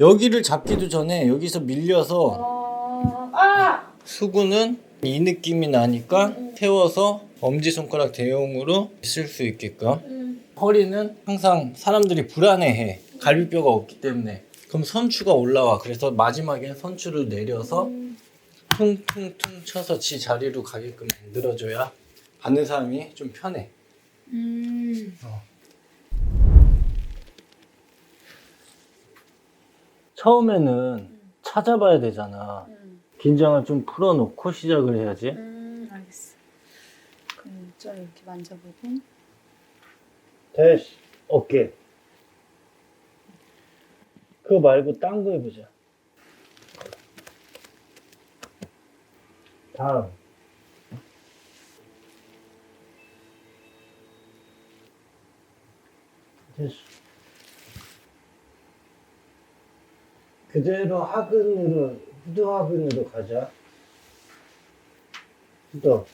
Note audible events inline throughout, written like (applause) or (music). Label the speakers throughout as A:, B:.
A: 여기를 잡기도 전에 여기서 밀려서
B: 어... 아!
A: 수구는 이 느낌이 나니까 태워서 엄지손가락 대용으로 쓸 수 있게끔.
B: 음.
A: 허리는 항상 사람들이 불안해해. 갈비뼈가 없기 때문에. 그럼 선추가 올라와. 그래서 마지막에 선추를 내려서 퉁퉁퉁 쳐서 지 자리로 가게끔 만들어줘야 받는 사람이 좀 편해.
B: 음.
A: 처음에는 찾아봐야 되잖아.
B: 음.
A: 긴장을 좀 풀어놓고 시작을 해야지.
B: 음, 알겠어. 그럼 좀 이렇게 만져보고.
A: 됐어 어깨. 그거 말고 딴 거 해보자. 다음. 됐어 그대로 하근으로 후두 하근으로 가자. 후두.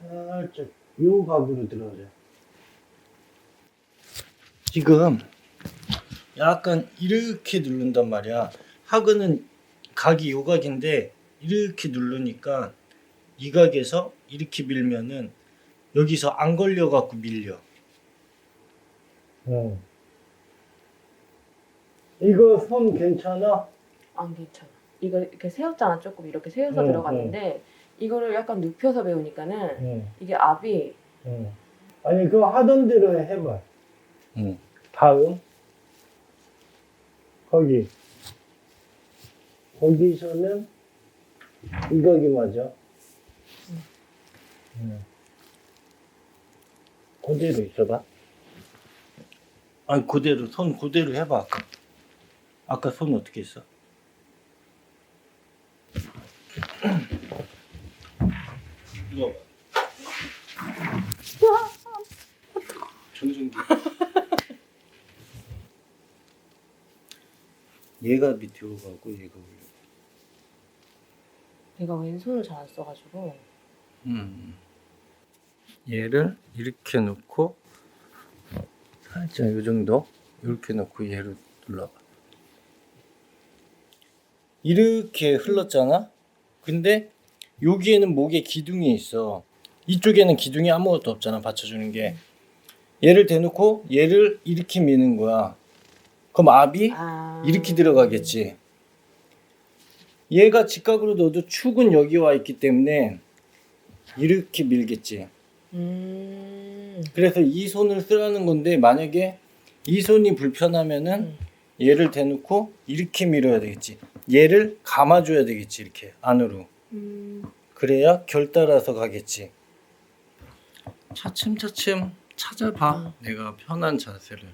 A: 살짝 요 각으로 들어가자. 지금 약간 이렇게 누른단 말이야. 하근은 각이 요 각인데 이렇게 누르니까 이 각에서 이렇게 밀면은 여기서 안 걸려 갖고 밀려. 어. 이거 손 괜찮아?
B: 안 괜찮아. 이거 이렇게 세웠잖아. 조금 이렇게 세워서
A: 응,
B: 들어갔는데 이거를 약간 눕혀서 배우니까는
A: 응.
B: 이게 압이
A: 응. 아니 그거 하던 대로 해봐. 응. 다음 거기 거기서는 이거기 맞아. 응. 그대로 있어봐. 아니 그대로 손 그대로 해봐 아까. 아까 손 어떻게 했어? 이거. (laughs) 얘가 밑으로 가고 얘가 올려.
B: 내가 왼손을 잘 안 써가지고
A: 음. 얘를 이렇게 놓고 살짝 이 정도 이렇게 놓고 얘를 눌러봐. 이렇게 흘렀잖아. 근데 여기에는 목에 기둥이 있어. 이쪽에는 기둥이 아무것도 없잖아. 받쳐주는 게. 얘를 대놓고 얘를 이렇게 미는 거야. 그럼 압이
B: 아...
A: 이렇게 들어가겠지. 얘가 직각으로 넣어도 축은 여기 와 있기 때문에 이렇게 밀겠지.
B: 음...
A: 그래서 이 손을 쓰라는 건데 만약에 이 손이 불편하면은
B: 음.
A: 얘를 대놓고 이렇게 밀어야 되겠지. 얘를 감아줘야 되겠지 이렇게 안으로.
B: 음...
A: 그래야 결 따라서 가겠지. 차츰차츰 찾아봐. 내가 편한 자세를.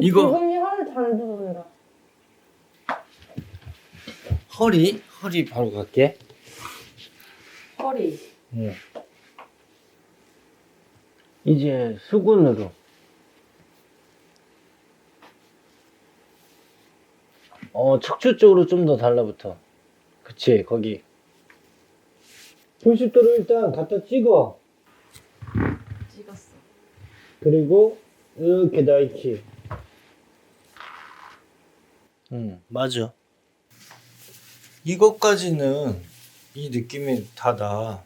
A: 이거-
B: 지금이 하루 잘 들어온다.
A: 허리 허리 바로 갈게.
B: 허리.
A: 예. 이제 수근으로. 어, 척추 쪽으로 좀 더 달라붙어. 그치, 거기. 90도로 일단 갖다 찍어.
B: 찍었어.
A: 그리고, 이렇게 나이키. 응, 맞아. 이것까지는 이 느낌이 다 나.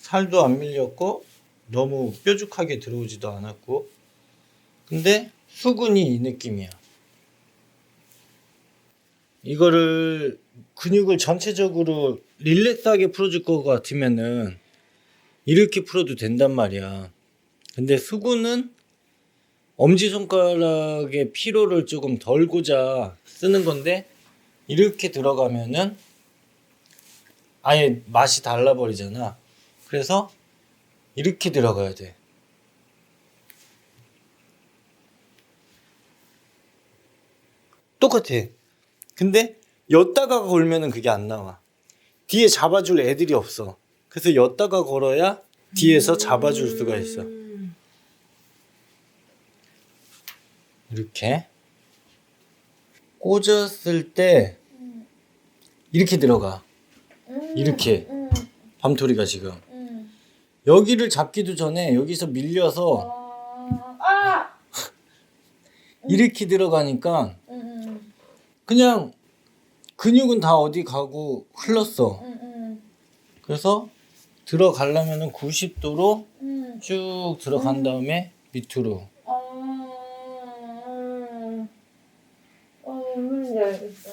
A: 살도 안 밀렸고, 너무 뾰족하게 들어오지도 않았고. 근데 수근이 이 느낌이야. 이거를 근육을 전체적으로 릴렉스하게 풀어줄 것 같으면은 이렇게 풀어도 된단 말이야. 근데 수근은 엄지손가락의 피로를 조금 덜고자 쓰는 건데 이렇게 들어가면은 아예 맛이 달라버리잖아. 그래서 이렇게 들어가야 돼. 똑같아. 근데 였다가 걸면은 그게 안 나와. 뒤에 잡아줄 애들이 없어. 그래서 였다가 걸어야 뒤에서 잡아줄 수가 있어.
B: 음...
A: 이렇게 꽂았을 때 이렇게 들어가. 이렇게
B: 음...
A: 밤토리가 지금
B: 음...
A: 여기를 잡기도 전에 여기서 밀려서
B: 어... 아! (laughs)
A: 이렇게 들어가니까
B: 응,
A: 그냥 근육은 다 어디 가고 흘렀어.
B: 응, 응,
A: 그래서 들어가려면은 90도로
B: 응.
A: 쭉 들어간 다음에 밑으로.
B: 아, 음. 어, 뭔지 알겠다.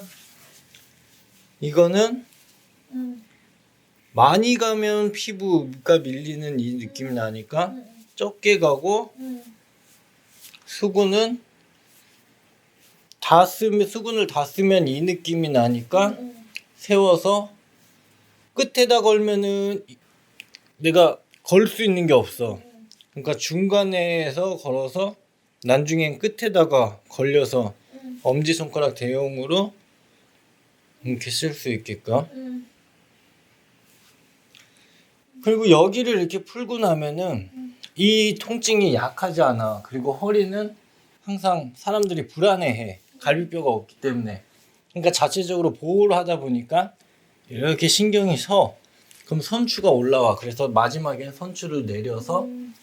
A: 이거는
B: 응,
A: 많이 가면 피부가 밀리는 이 느낌이 나니까
B: 응,
A: 적게 가고
B: 응.
A: 수분은 다 쓰면 수분을 다 쓰면 이 느낌이 나니까
B: 응,
A: 세워서 끝에다 걸면은 이- 내가 걸 수 있는 게 없어. 그러니까 중간에서 걸어서 나중엔 끝에다가 걸려서
B: 응,
A: 엄지 손가락 대용으로 이렇게 쓸 수 있게끔.
B: 응.
A: 그리고 여기를 이렇게 풀고 나면은 이 통증이 약하지 않아. 그리고 허리는 항상 사람들이 불안해해. 갈비뼈가 없기 때문에. 그러니까 자체적으로 보호를 하다 보니까 이렇게 신경이 서. 그럼 선추가 올라와. 그래서 마지막엔 선추를 내려서
B: 음.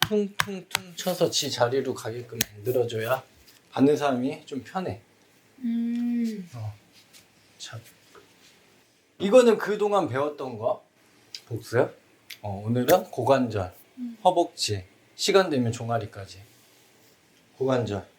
A: 퉁퉁퉁 쳐서 지 자리로 가게끔 만들어줘야 받는 사람이 좀 편해.
B: 음.
A: 참. 이거는 그동안 배웠던 거. 복수요? 어, 오늘은 고관절, 허벅지, 시간 되면 종아리까지. 고관절.